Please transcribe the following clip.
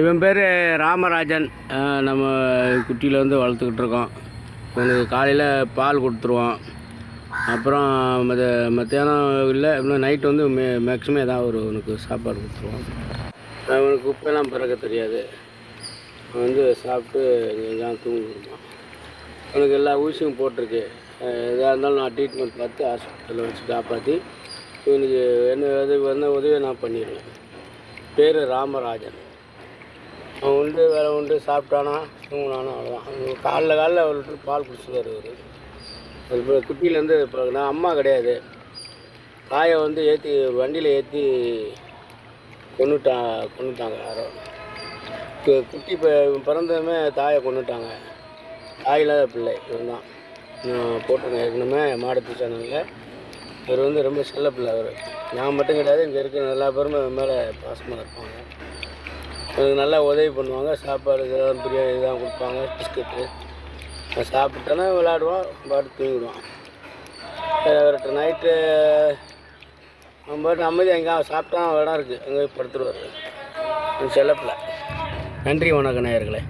இவன் பேர் ராமராஜன். நம்ம குட்டியில் வந்து வளர்த்துக்கிட்டு இருக்கோம். இவனுக்கு காலையில் பால் கொடுத்துருவோம். அப்புறம் மத மத்தியானம் இல்லை இன்னும் நைட் வந்து மே மேக்ஸிமம் ஏதாவது ஒரு உனக்கு சாப்பாடு கொடுத்துருவோம். அவனுக்கு குப்பையெல்லாம் பிறக்க தெரியாது. அவன் வந்து சாப்பிட்டு எங்கேயாவது தூங்கிடுவான். அவனுக்கு எல்லா ஊசியும் போட்டிருக்கு. எதாக இருந்தாலும் நான் ட்ரீட்மெண்ட் பார்த்து ஹாஸ்பிட்டலில் வச்சு காப்பாற்றி இவனுக்கு என்ன உதவி வந்த உதவியை நான் பண்ணிடுவேன். பேர் ராமராஜன். அவன் உண்டு வேலை உண்டு சாப்பிட்டானா தூங்கினானா அவ்வளோதான் காலைல காலைல ஒரு லிட்டர் பால் குடிச்சுட்டு வருவார் அது குட்டியிலேருந்து இப்போ நான் அம்மா கிடையாது. தாயை வந்து ஏற்றி வண்டியில் ஏற்றி கொண்டுட்டா கொண்டுட்டாங்க யாரோ. குட்டி இப்போ பிறந்ததுமே தாயை கொண்டுட்டாங்க தாய் இல்லாத பிள்ளை இவன் தான் நான் போட்டிருக்கேன் ஏற்கனவே மாடத்து சேனலில் இவர் வந்து ரொம்ப செல்ல பிள்ளை அவர். நான் மட்டும் கிடையாது இங்கே இருக்கிற எல்லா பேருமே மேலே பாசமாக இருப்பாங்க. எனக்கு நல்லா உதவி பண்ணுவாங்க. சாப்பாடு இதெல்லாம் பிரியாணி இதெல்லாம் கொடுப்பாங்க பிஸ்கட்டு. நான் சாப்பிட்டேன்னா விளாடுவான் பாட்டு தூங்கிடுவான் அவர்கிட்ட நைட்டு அவன் பாட்டு அமைதி எங்கே சாப்பிட்டா இடம் இருக்குது அங்கே படுத்துருவார். செல்லப்பில் நன்றி வணக்கம் நேயர்களே.